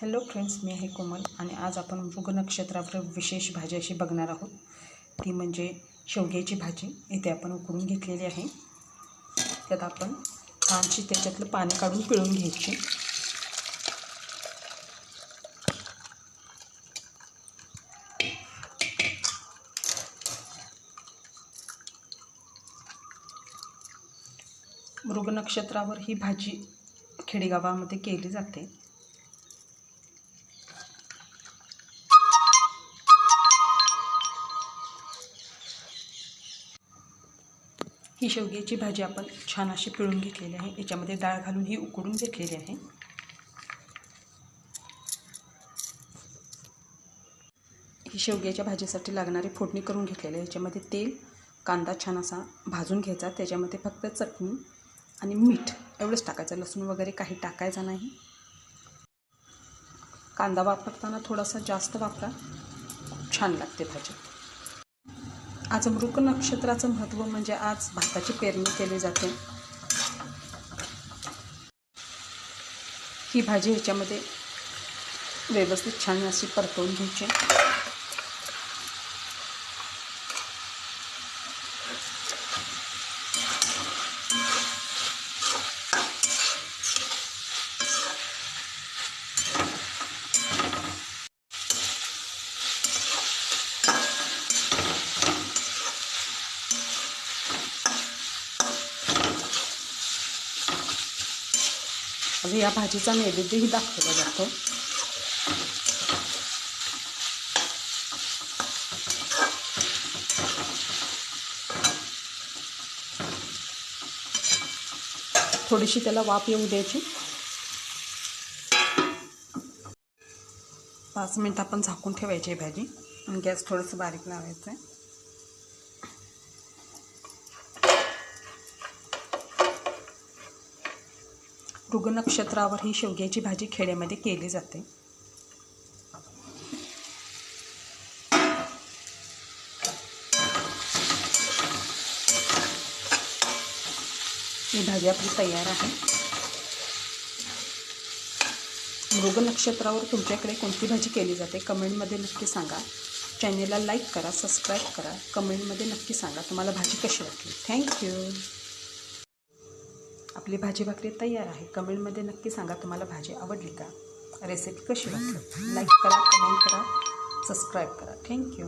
Hello friends मी आहे कोमल आणि आज आपण मृग नक्षत्रावर विशेष भाजी अशी बघणार आहोत. ती म्हणजे शेवग्याची भाजी. इथे आपण उकळून घेतलेली आहे. त्यात आपण छानशी त्याच्यातलं पाणी काढून पिळून घ्यायची. मृग नक्षत्रावर ही भाजी खेडेगावामध्ये केली जाते. ही शेवग्याची भाजी आपण छान अशी पिळून घेतलेली आहे. याच्यामध्ये डाळ घालून ही उकडून घेतलेली आहे. ही शेवग्याच्या भाजीसाठी लागणारी फोडणी करून घेतलेली आहे. याच्यामध्ये तेल कांदा छान असा भाजून घ्यायचा. त्याच्यामध्ये फक्त चटणी आणि मीठ एवढंच टाकायचं. लसूण वगैरे काही टाकायचं नाही. कांदा वापरताना थोडासा जास्त वापरा. खूप छान लागते भाजी. आज मृग नक्षत्राचं महत्त्व म्हणजे आज भाताची पेरणी केली जाते. ही भाजी ह्याच्यामध्ये व्यवस्थित छान अशी परतवून घ्यायची. अगं या भाजीचा नैवेद्यही दाखवला जातो. थोडीशी त्याला वाफ येऊ द्यायची. पाच मिनिट आपण झाकून ठेवायची आहे भाजी. आणि गॅस थोडंसं बारीक लावायचं आहे. मृग नक्षत्रावर ही शेवग्याची भाजी खेड्यामध्ये केली जाते. ही भाजी आपली तयार आहे. मृग नक्षत्रावर तुमच्याकडे कोणती भाजी केली जाते? कमेंटमध्ये नक्की सांगा. चॅनेलला लाईक करा सबस्क्राईब करा. कमेंटमध्ये नक्की सांगा तुम्हाला भाजी कशी वाटली. थँक्यू. आपली भाजी भाकरी तयार आहे. कमेंटमध्ये नक्की सांगा तुम्हाला भाजी आवडली का? रेसिपी कशी वाटली? लाईक करा कमेंट करा सबस्क्राईब करा. थँक्यू